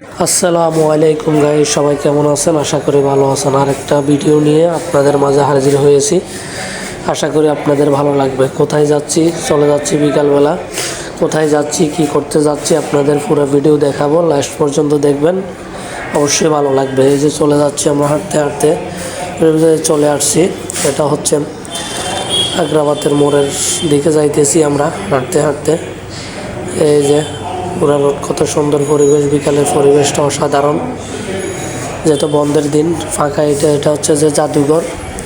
আসসালামু আলাইকুম গাই সবাই কেমন আছেন? আশা করি ভালো আছেন। আর একটা ভিডিও নিয়ে আপনাদের মাঝে হাজির হয়েছি। আশা করি আপনাদের ভালো লাগবে। কোথায় যাচ্ছি? চলে যাচ্ছি বিকালবেলা। কোথায় যাচ্ছি? কি করতে যাচ্ছি? আপনাদের পুরো ভিডিও দেখাবো। লাস্ট পর্যন্ত দেখবেন। অবশ্যই ভালো লাগবে। এই যে চলে যাচ্ছি আমরা হাঁটতে হাঁটতে। চলে আসছি। এটা হচ্ছে আগ্রাবাদের মোড়ের দিকে যাইতেছি আমরা হাঁটতে হাঁটতে। এই যে পুরা কত সুন্দর পরিবেশ, বিকালের পরিবেশটা অসাধারণ। যেহেতু বন্ধের দিন, ফাঁকা এটা এটা হচ্ছে যে জাদুঘর,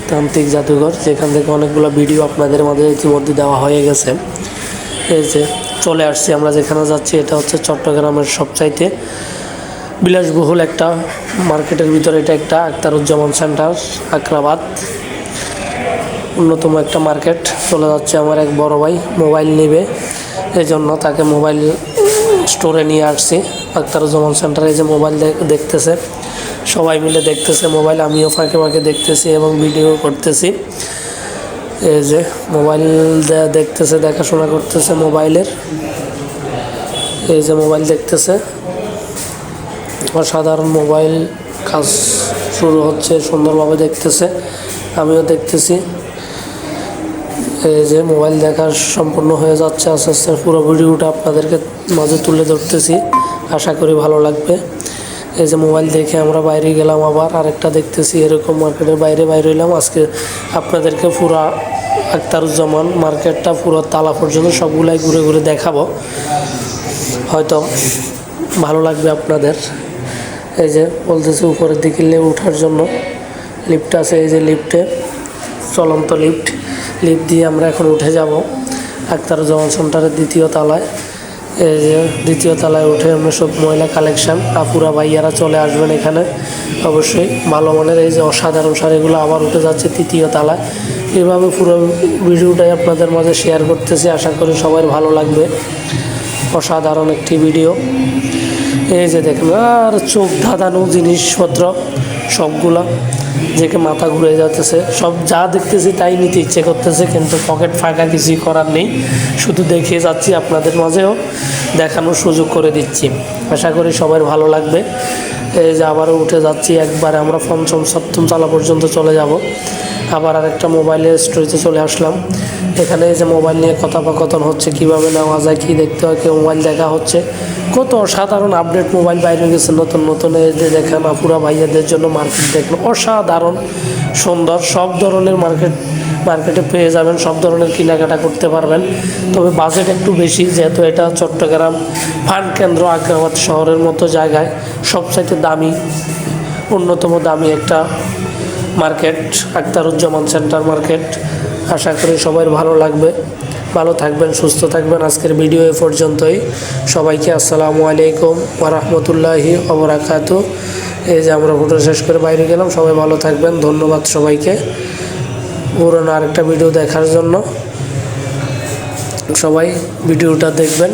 তান্ত্রিক জাদুঘর, যেখান থেকে অনেকগুলো ভিডিও আপনাদের মাঝে ইতিমধ্যে দেওয়া হয়ে গেছে। এই যে চলে আসছি আমরা, যেখানে যাচ্ছি, এটা হচ্ছে চট্টগ্রামের সবচাইতে বিলাসবহুল একটা মার্কেটের ভিতরে এটা একটা আক্তারুজ্জামান সেন্টার, আক্রাবাদ। অন্যতম একটা মার্কেট। চলে যাচ্ছে আমার এক বড় ভাই, মোবাইল নেবে। এই জন্য তাকে মোবাইল স্টোরে নিয়ে আসছি। আক্তারুজ্জামান সেন্টারে যে মোবাইল দেখ- দেখতেছে। সবাই মিলে দেখতেছে মোবাইল, আমিও ফাঁকে ফাঁকে দেখতেছি এবং ভিডিও করতেছি। এই যে মোবাইল দেখতেছে, দেখাশোনা করতেছে মোবাইলের। এই যে মোবাইল দেখতেছে। অসাধারণ মোবাইল কাজ শুরু হচ্ছে, সুন্দরভাবে দেখতেছে। আমিও দেখতেছি। এই যে মোবাইল দেখা সম্পূর্ণ হয়ে যাচ্ছে, আস্তে আস্তে পুরো ভিডিওটা আপনাদেরকে মাঝে তুলে ধরতেছি। আশা করি ভালো লাগবে। এই যে মোবাইল দেখে আমরা বাইরে গেলাম আবার, আরেকটা দেখতেছি এরকম মার্কেটের বাইরে বাইরে হইলাম। আজকে আপনাদেরকে পুরো আক্তারুজ্জামান মার্কেটটা, পুরো তালা পর্যন্ত সবগুলাই ঘুরে ঘুরে দেখাবো। হয়তো ভালো লাগবে আপনাদের। এই যে বলতেছি উপরের দিকে ওঠার জন্য। লিফট আছে, এই যে লিফটে, চলন্ত লিফট। লিফট দিয়ে আমরা এখন উঠে যাব আক্তারুজ্জামান সেন্টারের দ্বিতীয় তলায়। এই যে দ্বিতীয় তলায় উঠে আমরা সব ময়লা কালেকশন, আপুরা, ভাইয়ারা চলে আসবেন এখানে। অবশ্যই ভালো মানের এই যে অসাধারণ শাড়িগুলো আবার উঠে যাচ্ছে তৃতীয় তলায়। এভাবে পুরো ভিডিওটাই আপনাদের মাঝে শেয়ার করতেছি, আশা করি সবার ভালো লাগবে। অসাধারণ একটি ভিডিও। এই যে দেখেন, আর চোখ ধাঁধানো জিনিসপত্র সবগুলা। যেকে মাথা ঘুরে যাচ্ছে সব যা দেখতেছি তাই নিতে ইচ্ছে করতেছে, কিন্তু পকেট ফাঁকা কিছুই করার নেই। শুধু দেখিয়ে যাচ্ছি আপনাদের মাঝেও, দেখানোর সুযোগ করে দিচ্ছি। আশা করি সবার ভালো লাগবে। এই যে আবারও উঠে যাচ্ছি, একবার আমরা পঞ্চম, সপ্তম তলা পর্যন্ত চলে যাব। আবার আরেকটা মোবাইলের স্টোরিতে চলে আসলাম। এখানে এই যে মোবাইল নিয়ে কথোপকথন হচ্ছে, কীভাবে নেওয়া যায়, কী দেখতে হয় কেউ মোবাইল দেখা হচ্ছে। কত অসাধারণ আপডেট মোবাইল বাইরে গেছে, নতুন নতুন যে দেখেন, আপুরা ভাইয়াদের জন্য মার্কেট দেখেন, অসাধারণ, সুন্দর, সব ধরনের মার্কেট মার্কেটে পেয়ে যাবেন, সব ধরনের কেনাকাটা করতে পারবেন। তবে বাজেট একটু বেশি, যেহেতু এটা চট্টগ্রাম ফান্ড কেন্দ্র, আগ্রাবাদ শহরের মতো জায়গায় সবচাইতে দামি, অন্যতম দামি একটা মার্কেট আক্তারুজ্জামান সেন্টার মার্কেট আশা করি সবার ভালো লাগবে। ভালো থাকবেন, সুস্থ থাকবেন। আজকের ভিডিও এ পর্যন্তই। সবাইকে আসসালামু আলাইকুম ওরহমতুল্লাহি অবরাকাত এই যে আমরা ফটো শেষ করে বাইরে গেলাম, সবাই ভালো থাকবেন। ধন্যবাদ সবাইকে। পুরনো আরেকটা ভিডিও দেখার জন্য। সবাই ভিডিওটা দেখবেন,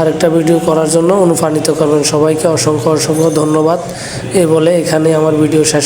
আরেকটা ভিডিও করার জন্য অনুপ্রাণিত করবেন। সবাইকে অসংখ্য অসংখ্য ধন্যবাদ। এই বলে এখানে আমার ভিডিও শেষ